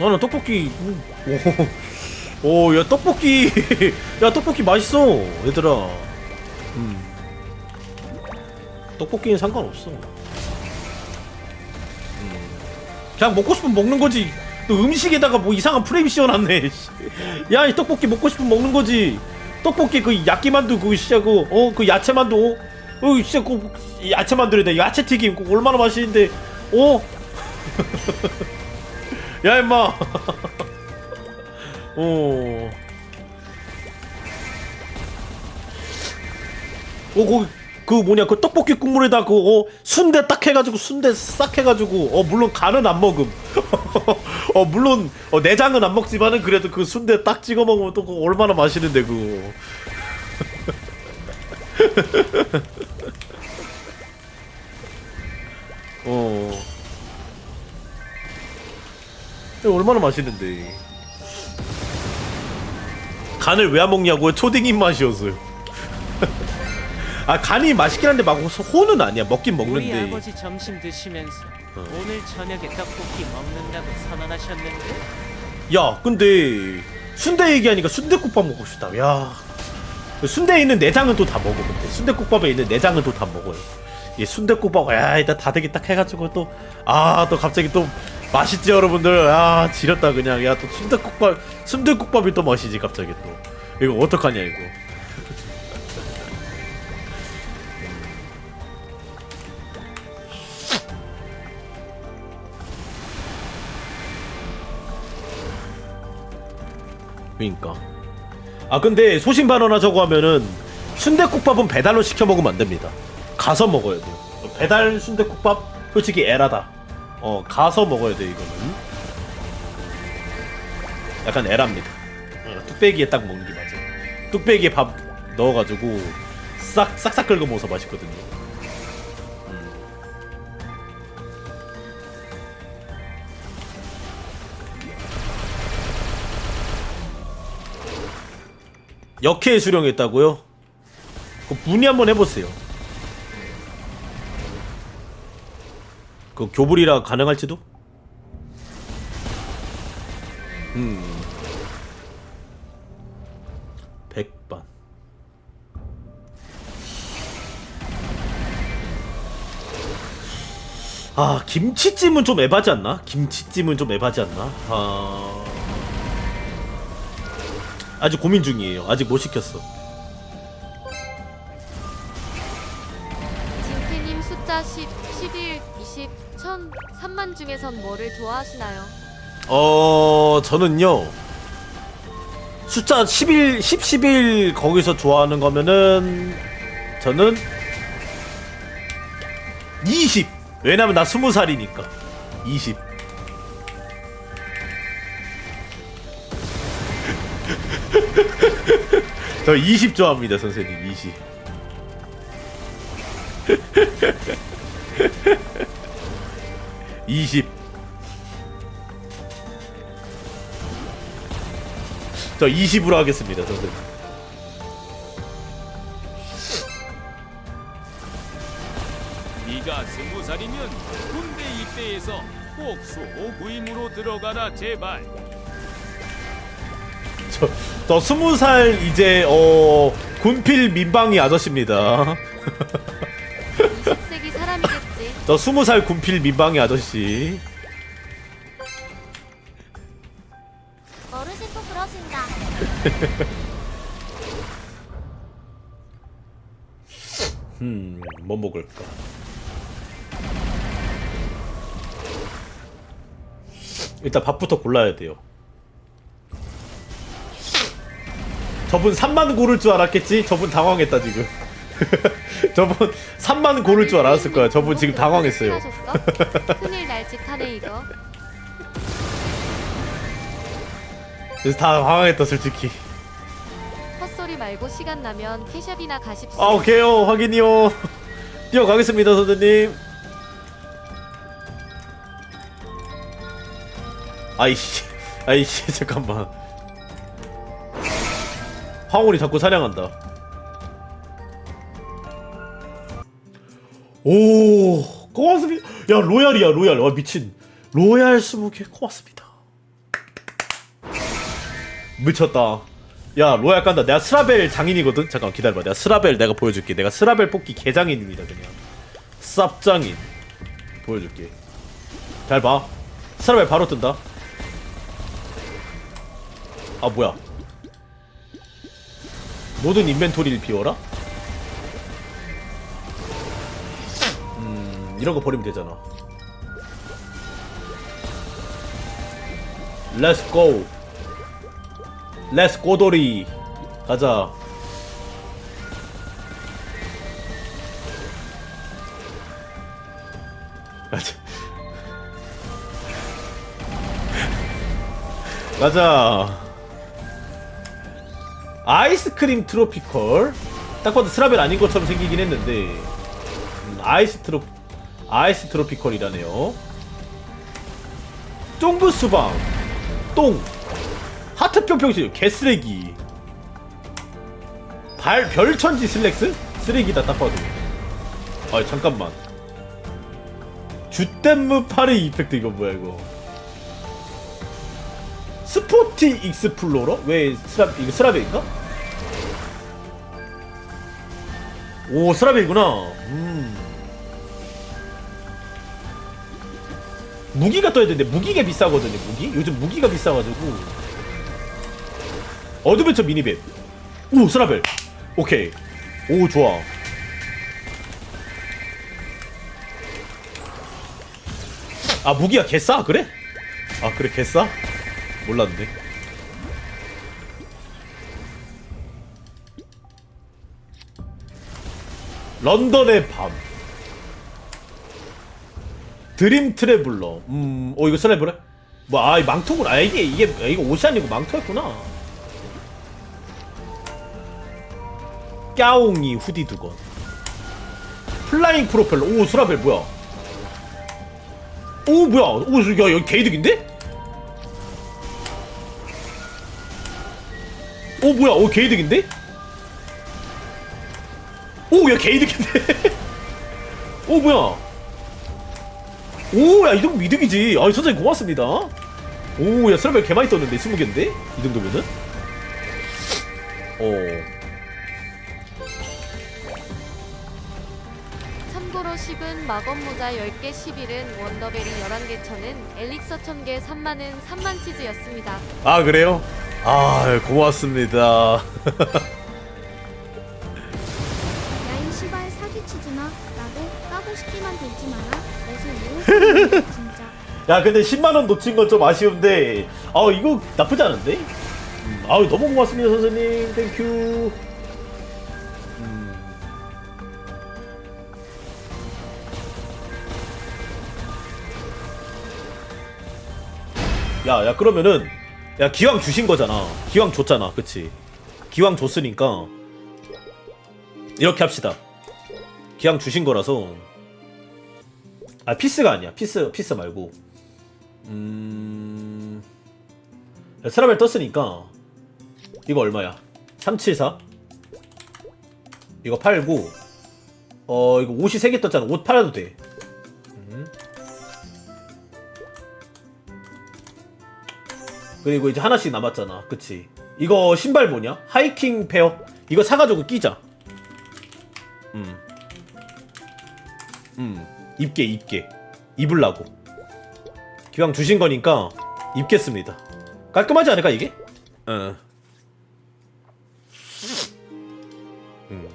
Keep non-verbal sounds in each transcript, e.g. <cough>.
나는 떡볶이. 오야 떡볶이. <laughs> 야 떡볶이 맛있어 얘들아. 음. 떡볶이는 상관없어. 음. 그냥 먹고 싶으면 먹는 거지. 또 음식에다가 뭐 이상한 프레임 씌워놨네 야 이 떡볶이 먹고 싶으면 먹는 거지. 떡볶이 그 야끼만두 그거 시작고 어그 야채만두. 어? 어 진짜 그 야채만두래다. 야채 튀김. 그거 얼마나 맛있는데. 어? <laughs> 야 임마. <laughs> 어. 어, 거기 그 뭐냐 그 떡볶이 국물에다 그 어, 순대 딱 해가지고 순대 싹 해가지고 어 물론 간은 안 먹음. <laughs> 어 물론 어, 내장은 안 먹지만은 그래도 그 순대 딱 찍어 먹으면 또 그거 얼마나 맛있는데 그거. <laughs> 어 이거 얼마나 맛있는데. 간을 왜 안 먹냐고요? 초딩 입맛이었어요. <laughs> 아 간이 맛있긴 한데 막 호는 아니야. 먹긴 우리 먹는데. 아버지 점심 드시면서 어. 오늘 저녁에 떡볶이 먹는다고 선언하셨는데? 야 근데 순대 얘기하니까 순대국밥 먹고 싶다. 야 순대에 있는 내장은 또 다 먹어 근데. 순대국밥에 있는 내장은 또 다 먹어요. 이 순대국밥 야 일단 다대기 딱 해가지고 또 아 또 갑자기 또 맛있지 여러분들? 아 지렸다 그냥. 야 또 순대국밥 순대국밥이 또 맛이지 갑자기 또. 이거 어떡하냐 이거. 그니까. 아 근데 소신 발언하 저거 하면은 순대국밥은 배달로 시켜 먹으면 안 됩니다. 가서 먹어야 돼요. 배달 순대국밥? 솔직히 에라다 어 가서 먹어야 돼 이거는 약간 에라입니다 어, 뚝배기에 딱 먹는 게 맞아 뚝배기에 밥 넣어가지고 싹 싹싹 긁어 먹어서 맛있거든요 음. 역해 수령했다고요? 그 문의 한번 해보세요. 그 교불이라 가능할지도? 음. 백반. 아 김치찜은 좀 에바지 않나? 김치찜은 좀 에바지 않나? 아 아직 고민 중이에요. 아직 못 시켰어. 진태님 숫자 10, 11, 20, 1000, 3만 중에선 뭐를 좋아하시나요? 어 저는요. 숫자 11, 10, 11 거기서 좋아하는 거면은 저는 20 왜냐면 나 20살이니까. 20 <laughs> 저 20 좋아합니다 선생님. 20 <laughs> 20 저 20으로 하겠습니다, 선생님. 네가 스무 살이면 군대 입대해서 꼭 소부임으로 들어가라 제발. 저, 저 20살 이제, 어, 군필 민방위 아저씨입니다. <laughs> 20세기 사람이겠지. 저 20살 군필 민방위 아저씨. 어르신도 그러신다. <laughs> 음, 뭐 먹을까? 일단 밥부터 골라야 돼요. 저분 3만 고를 줄 알았겠지? 저분 당황했다, 지금. <laughs> 저분 3만 고를 줄 알았을 거야. 저분 지금 당황했어요. 큰일 날 짓 하네 이거. 그래서 다 당황했다, 솔직히. 헛소리 말고 시간 나면 캐샵이나 가십시오. 아 오케이요 확인이요 뛰어가겠습니다 선생님 아이씨 아이씨 잠깐만 황홀이 자꾸 사냥한다 오 고맙습니다. 야 로얄이야 로얄. 와 미친. 로얄 20개 고맙습니다. 미쳤다. 야 로얄 깐다. 내가 스라벨 장인이거든? 잠깐 기다려봐. 내가 스라벨 내가 보여줄게. 내가 스라벨 뽑기 개장인입니다 그냥. 쌉장인. 보여줄게. 잘봐. 스라벨 바로 뜬다. 아 뭐야? 모든 인벤토리를 비워라? 이런 거 버리면 되잖아. 렛츠 고 렛츠 고도리. 가자. <laughs> 가자. 아이스크림 트로피컬? 딱 봐도 스라벨 아닌 것처럼 생기긴 했는데. 음, 아이스 트로 아이스 트로피컬이라네요. 쫑부 수방 똥 하트 평평실 개쓰레기. 발 별천지 슬랙스? 쓰레기다 딱 봐도 아 잠깐만. 주댐무 파리 이펙트 이거 뭐야 이거? 스포티 익스플로러? 왜 스라 이거 스라베인가? 오 스라베이구나. 음 무기가 떠야 되는데 무기가 비싸거든요 무기? 요즘 무기가 비싸가지고. 어드벤처 미니맵 오 스라벨. 오케이. 오 좋아. 아 무기가 개싸? 그래? 아 그래 개싸? 몰랐는데 런던의 밤 드림 트래블러 음, 어 이거 스나이퍼래? 뭐, 아, 이 망토구나. 아, 이게, 이게, 이거 옷이 아니고 망토였구나. 까옹이 후디 두건. 플라잉 프로펠러. 오, 스라벨 뭐야? 오, 뭐야? 오, 야, 여기 개이득인데? 오, 뭐야? 오, 개이득인데? 오, 야, 개이득인데? <laughs> 오, 뭐야? 오, 야, 이 정도 이득이지. 아, 선생님 고맙습니다. 오, 야, 스라벨 개 많이 떴는데, 20개인데? 이 정도면은? 어. 참고로 10은 마검 모자 10개 11은 원더베리 11개 천은 엘릭서 1000개 3만은 3만 치즈였습니다. 아, 그래요? 아, 고맙습니다. <laughs> 야인 시발 사기 치지 마 나도 까고 싶기만 들지 마라 <laughs> 진짜 야, 근데 10만원 놓친 건 좀 아쉬운데, 아, 이거 나쁘지 않은데? 음, 아우, 너무 고맙습니다, 선생님. 땡큐. 음. 야, 야, 그러면은, 야, 기왕 주신 거잖아. 기왕 줬잖아. 그치? 기왕 줬으니까, 이렇게 합시다. 기왕 주신 거라서, 아, 피스가 아니야. 피스, 피스 말고. 음. 스라벨 떴으니까, 이거 얼마야? 374? 이거 팔고, 어, 이거 옷이 3개 떴잖아. 옷 팔아도 돼. 음. 그리고 이제 하나씩 남았잖아. 그치? 이거 신발 뭐냐? 하이킹 페어? 이거 사가지고 끼자. 음. 음. 입게, 입게. 입을라고. 기왕 주신 거니까 입겠습니다. 깔끔하지 않을까, 이게? 어. 음.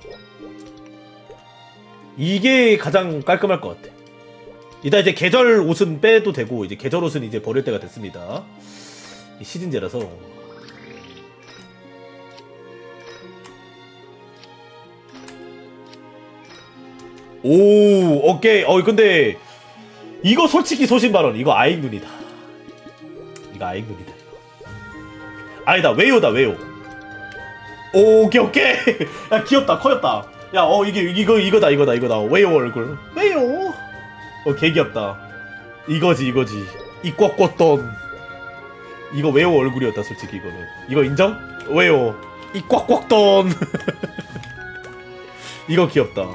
이게 가장 깔끔할 것 같아. 이따 이제 계절 옷은 빼도 되고, 이제 계절 옷은 이제 버릴 때가 됐습니다. 이 시즌제라서. 오, 오케이. 어, 근데 이거 솔직히 소신발언. 이거 아잉눈이다. 이거 아잉눈이다. 아니다. 웨요다. 웨요. 오, 오케이 오케이. <laughs> 야 귀엽다. 커졌다. 야, 어 이게 이거 이거다 이거다 이거다. 웨요 얼굴. 웨요. 어, 개 귀엽다. 이거지 이거지. 이 꽉꽉던. 이거 웨요 얼굴이었다 솔직히 이거는. 이거 인정? 웨요. 이 꽉꽉던. 이거 귀엽다.